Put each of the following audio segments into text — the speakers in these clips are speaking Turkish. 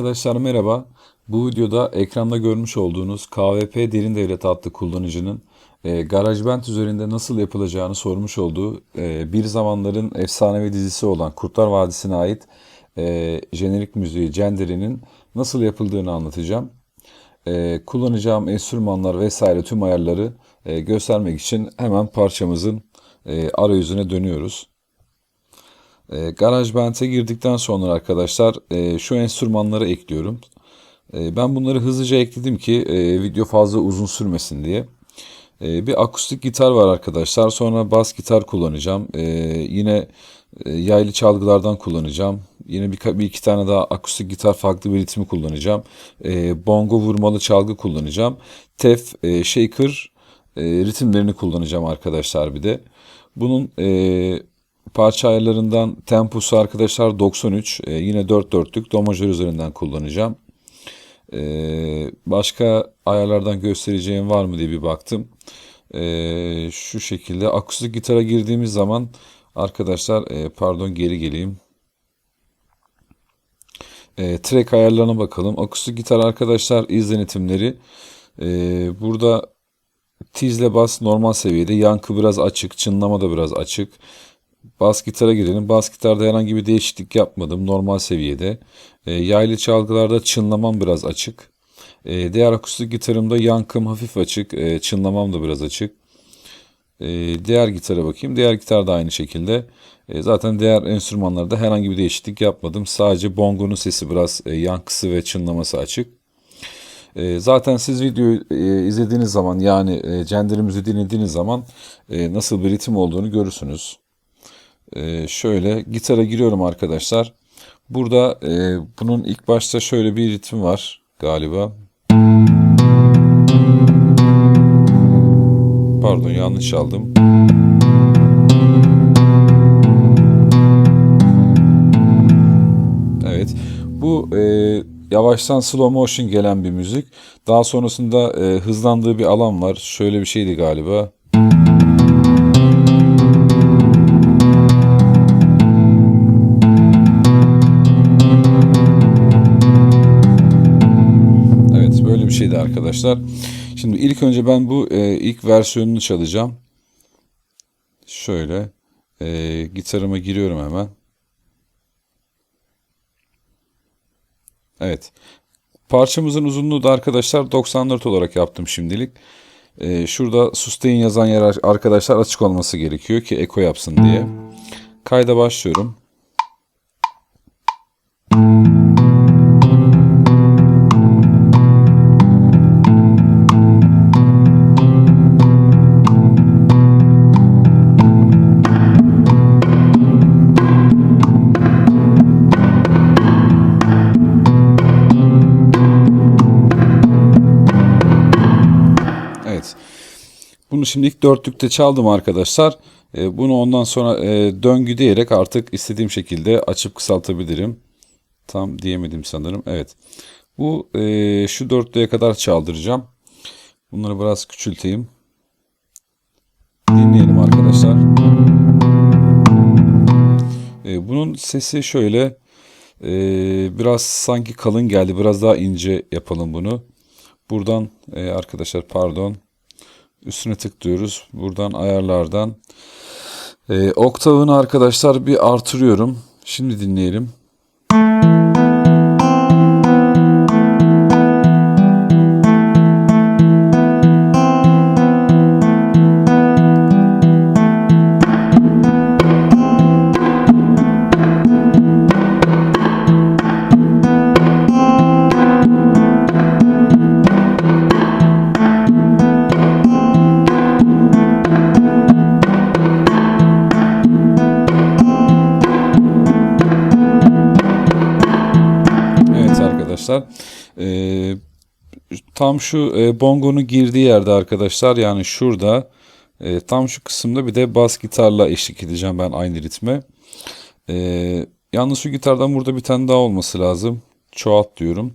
Arkadaşlar merhaba. Bu videoda ekranda görmüş olduğunuz KVP Derin Devlet adlı kullanıcının e, GarageBand üzerinde nasıl yapılacağını sormuş olduğu e, bir zamanların efsanevi dizisi olan Kurtlar Vadisi'ne ait e, jenerik müziği Cendere'nin nasıl yapıldığını anlatacağım. E, kullanacağım enstrümanlar vesaire tüm ayarları e, göstermek için hemen parçamızın e, arayüzüne dönüyoruz. E, GarageBand'e girdikten sonra arkadaşlar e, şu enstrümanları ekliyorum. E, ben bunları hızlıca ekledim ki e, video fazla uzun sürmesin diye. E, bir akustik gitar var arkadaşlar. Sonra bas gitar kullanacağım. E, yine e, yaylı çalgılardan kullanacağım. Yine bir, bir iki tane daha akustik gitar farklı bir ritmi kullanacağım. E, bongo vurmalı çalgı kullanacağım. Tef, e, shaker e, ritimlerini kullanacağım arkadaşlar bir de. Bunun e, parça ayarlarından temposu arkadaşlar 93. E, yine 4 dörtlük do majör üzerinden kullanacağım. E, başka ayarlardan göstereceğim var mı diye bir baktım. E, şu şekilde akustik gitara girdiğimiz zaman arkadaşlar e, pardon geri geleyim. E, track ayarlarına bakalım. Akustik gitar arkadaşlar iz denetimleri. E, burada tizle bas normal seviyede. Yankı biraz açık. Çınlama da biraz açık. Bas gitara girelim. Bas gitarda herhangi bir değişiklik yapmadım. Normal seviyede. E, yaylı çalgılarda çınlamam biraz açık. E, diğer akustik gitarımda yankım hafif açık. E, çınlamam da biraz açık. E, diğer gitara bakayım. Diğer gitar da aynı şekilde. E, zaten diğer enstrümanlarda herhangi bir değişiklik yapmadım. Sadece bongonun sesi biraz e, yankısı ve çınlaması açık. E, zaten siz videoyu e, izlediğiniz zaman yani e, cenderimizi dinlediğiniz zaman e, nasıl bir ritim olduğunu görürsünüz. E, şöyle gitara giriyorum arkadaşlar. Burada e, bunun ilk başta şöyle bir ritim var galiba. Pardon yanlış aldım. Evet. Bu e, yavaştan slow motion gelen bir müzik. Daha sonrasında e, hızlandığı bir alan var. Şöyle bir şeydi galiba. Şeydi arkadaşlar. Şimdi ilk önce ben bu e, ilk versiyonunu çalacağım. Şöyle e, gitarıma giriyorum hemen. Evet. Parçamızın uzunluğu da arkadaşlar 94 olarak yaptım şimdilik. Ee, şurada sustain yazan yer arkadaşlar açık olması gerekiyor ki eko yapsın diye. Kayda başlıyorum. Bunu şimdi ilk dörtlükte çaldım arkadaşlar. E, bunu ondan sonra e, döngü diyerek artık istediğim şekilde açıp kısaltabilirim. Tam diyemedim sanırım. Evet. Bu e, şu dörtlüğe kadar çaldıracağım. Bunları biraz küçülteyim. Dinleyelim arkadaşlar. Bunun sesi şöyle biraz sanki kalın geldi. Biraz daha ince yapalım bunu. Buradan arkadaşlar pardon üstüne tıklıyoruz. Buradan ayarlardan e, oktavını arkadaşlar bir artırıyorum. Şimdi dinleyelim. Tam şu e, bongonun girdiği yerde arkadaşlar yani şurada e, tam şu kısımda bir de bas gitarla eşlik edeceğim ben aynı ritme. E, yalnız şu gitardan burada bir tane daha olması lazım. Çoğalt diyorum.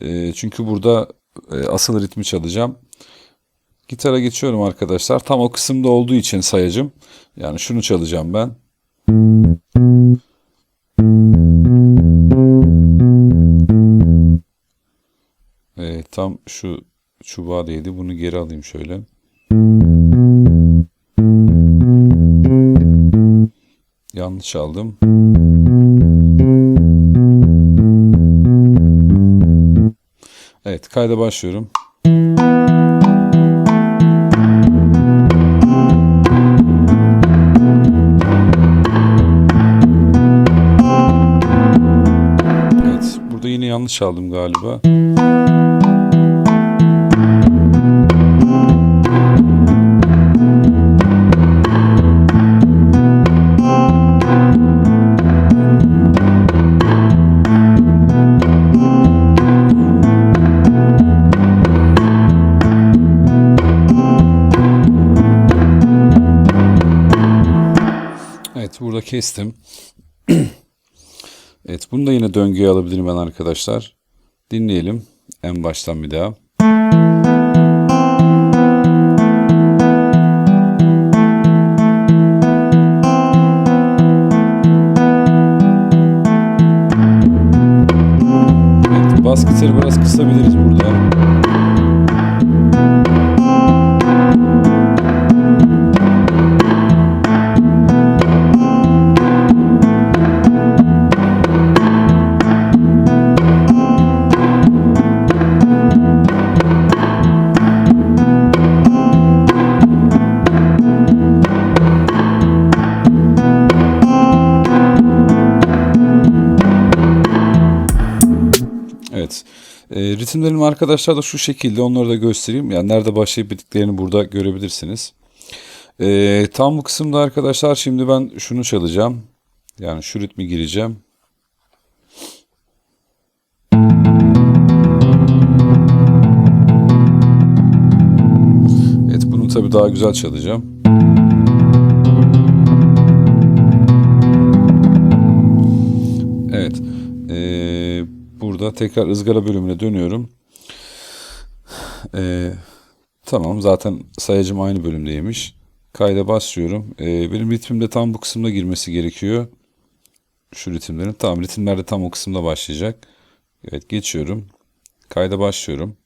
E, çünkü burada e, asıl ritmi çalacağım. Gitara geçiyorum arkadaşlar. Tam o kısımda olduğu için sayacım. Yani şunu çalacağım ben. Tam şu çubuğa değdi. Bunu geri alayım şöyle. Yanlış aldım. Evet, kayda başlıyorum. Evet, burada yine yanlış aldım galiba. Burada kestim. Evet, bunu da yine döngüye alabilirim ben arkadaşlar. Dinleyelim en baştan bir daha. Evet, bas gitarı biraz kısabiliriz burada. Ritimlerim arkadaşlar da şu şekilde onları da göstereyim. Yani nerede başlayıp bittiklerini burada görebilirsiniz. E, tam bu kısımda arkadaşlar şimdi ben şunu çalacağım. Yani şu ritmi gireceğim. Evet bunu tabii daha güzel çalacağım. Tekrar ızgara bölümüne dönüyorum. Ee, tamam zaten sayacım aynı bölümdeymiş. Kayda başlıyorum. Ee, benim ritmim de tam bu kısımda girmesi gerekiyor. Şu ritimlerin. Tamam ritimler de tam o kısımda başlayacak. Evet geçiyorum. Kayda başlıyorum.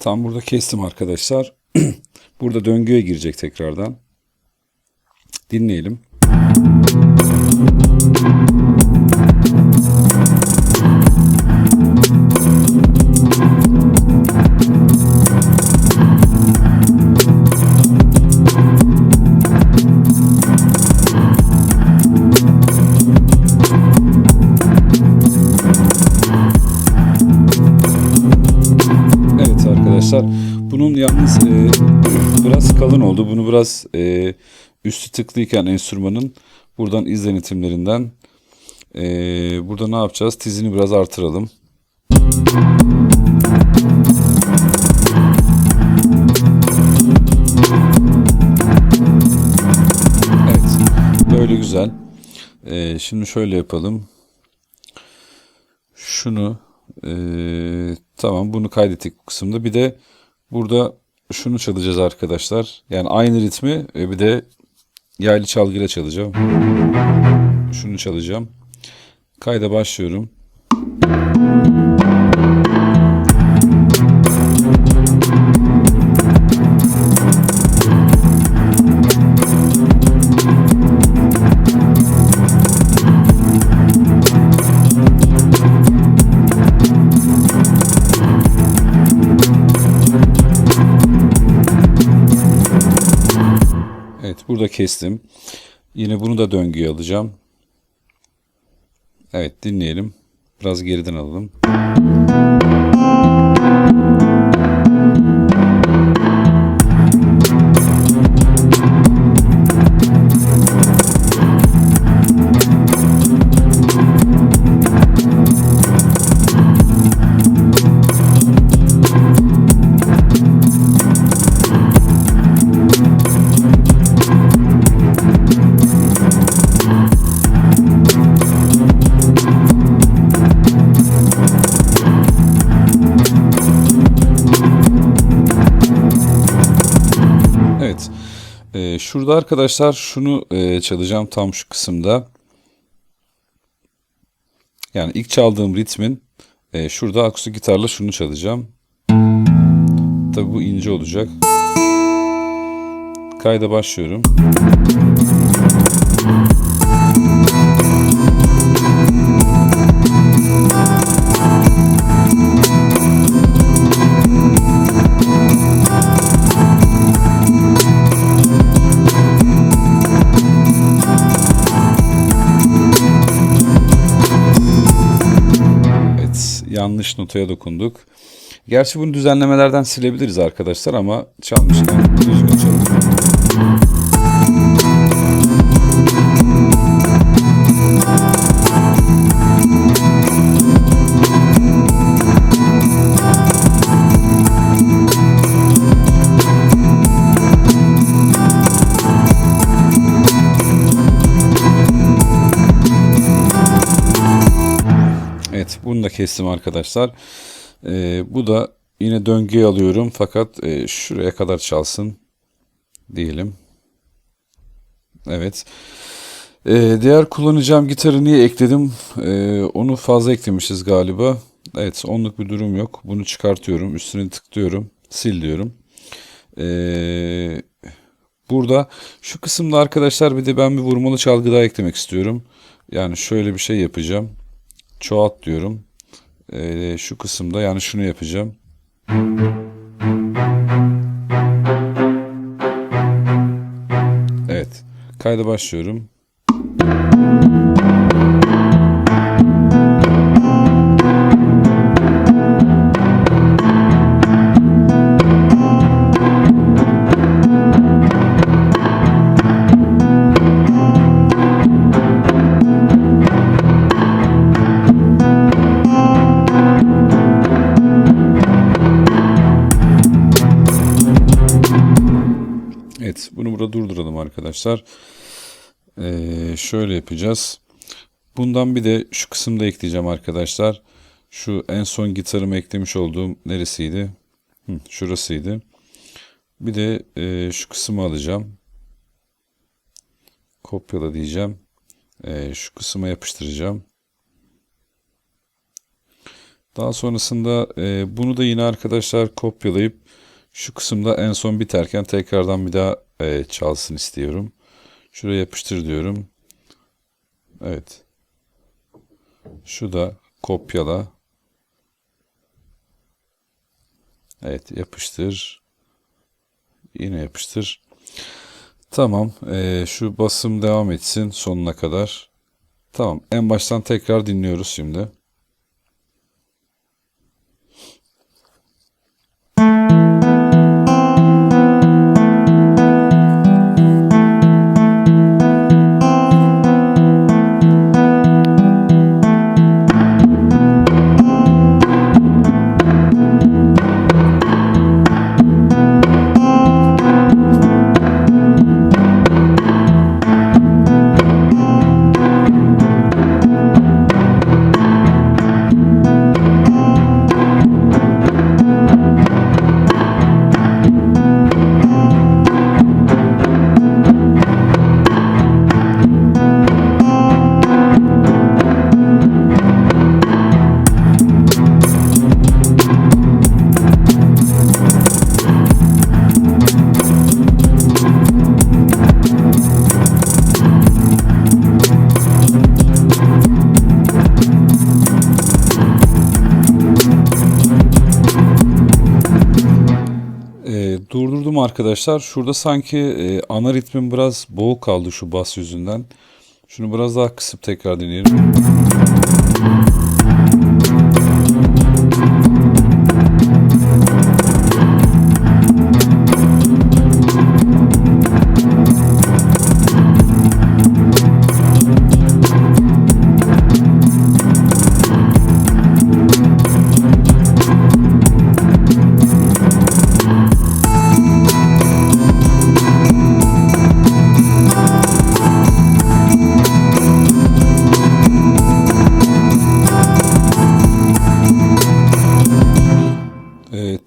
Tam burada kestim arkadaşlar. burada döngüye girecek tekrardan. Dinleyelim. Arkadaşlar bunun yalnız e, biraz kalın oldu. Bunu biraz e, üstü tıklıyken enstrümanın buradan izlenitimlerinden e, burada ne yapacağız? Tizini biraz artıralım. Evet böyle güzel. E, şimdi şöyle yapalım. Şunu ee, tamam bunu kaydettik bu kısımda. Bir de burada şunu çalacağız arkadaşlar. Yani aynı ritmi ve bir de yaylı çalgıyla çalacağım. Şunu çalacağım. Kayda başlıyorum. Burada kestim. Yine bunu da döngüye alacağım. Evet dinleyelim. Biraz geriden alalım. Şurada arkadaşlar şunu e, çalacağım tam şu kısımda. Yani ilk çaldığım ritmin e, şurada akustik gitarla şunu çalacağım. Tabi bu ince olacak. Kayda başlıyorum. Yanlış notaya dokunduk. Gerçi bunu düzenlemelerden silebiliriz arkadaşlar ama çalmışken kestim arkadaşlar. Ee, bu da yine döngüye alıyorum fakat e, şuraya kadar çalsın diyelim. Evet. Ee, diğer kullanacağım gitarı niye ekledim? Ee, onu fazla eklemişiz galiba. Evet, onluk bir durum yok. Bunu çıkartıyorum, üstüne tıklıyorum, sil diyorum. Ee, burada şu kısımda arkadaşlar bir de ben bir vurmalı çalgı daha eklemek istiyorum. Yani şöyle bir şey yapacağım. Çoğalt diyorum. Ee, şu kısımda yani şunu yapacağım. Evet. Kayda başlıyorum. Arkadaşlar. Ee, şöyle yapacağız. Bundan bir de şu kısımda ekleyeceğim arkadaşlar. Şu en son gitarımı eklemiş olduğum neresiydi? Hı, şurasıydı. Bir de e, şu kısmı alacağım. Kopyala diyeceğim. E, şu kısma yapıştıracağım. Daha sonrasında e, bunu da yine arkadaşlar kopyalayıp şu kısımda en son biterken tekrardan bir daha e, çalsın istiyorum. Şuraya yapıştır diyorum. Evet. Şu da kopyala. Evet yapıştır. Yine yapıştır. Tamam. e, şu basım devam etsin sonuna kadar. Tamam. En baştan tekrar dinliyoruz şimdi. Durdurdum arkadaşlar. Şurada sanki e, ana ritmim biraz boğuk kaldı şu bas yüzünden. Şunu biraz daha kısıp tekrar deneyelim.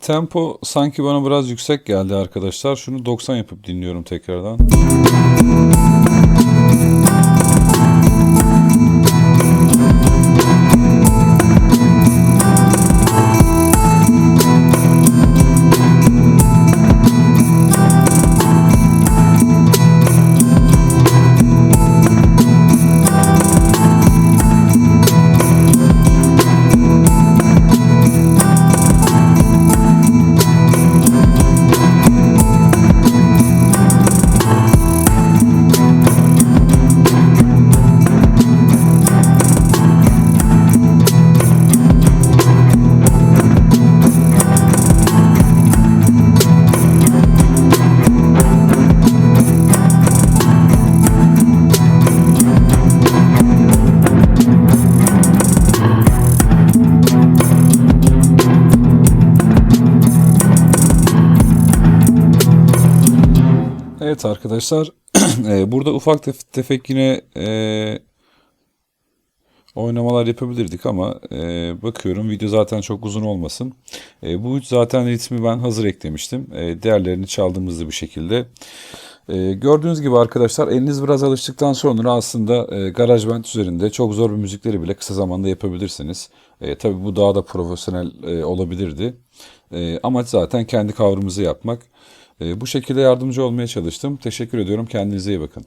Tempo sanki bana biraz yüksek geldi arkadaşlar. Şunu 90 yapıp dinliyorum tekrardan. Arkadaşlar e, burada ufak tef- tefek yine e, oynamalar yapabilirdik ama e, bakıyorum video zaten çok uzun olmasın. E, bu zaten ritmi ben hazır eklemiştim. E, diğerlerini çaldığımızda bir şekilde. E, gördüğünüz gibi arkadaşlar eliniz biraz alıştıktan sonra aslında e, GarageBand üzerinde çok zor bir müzikleri bile kısa zamanda yapabilirsiniz. E, tabii bu daha da profesyonel e, olabilirdi. E, amaç zaten kendi kavrımızı yapmak. E, bu şekilde yardımcı olmaya çalıştım. Teşekkür ediyorum. Kendinize iyi bakın.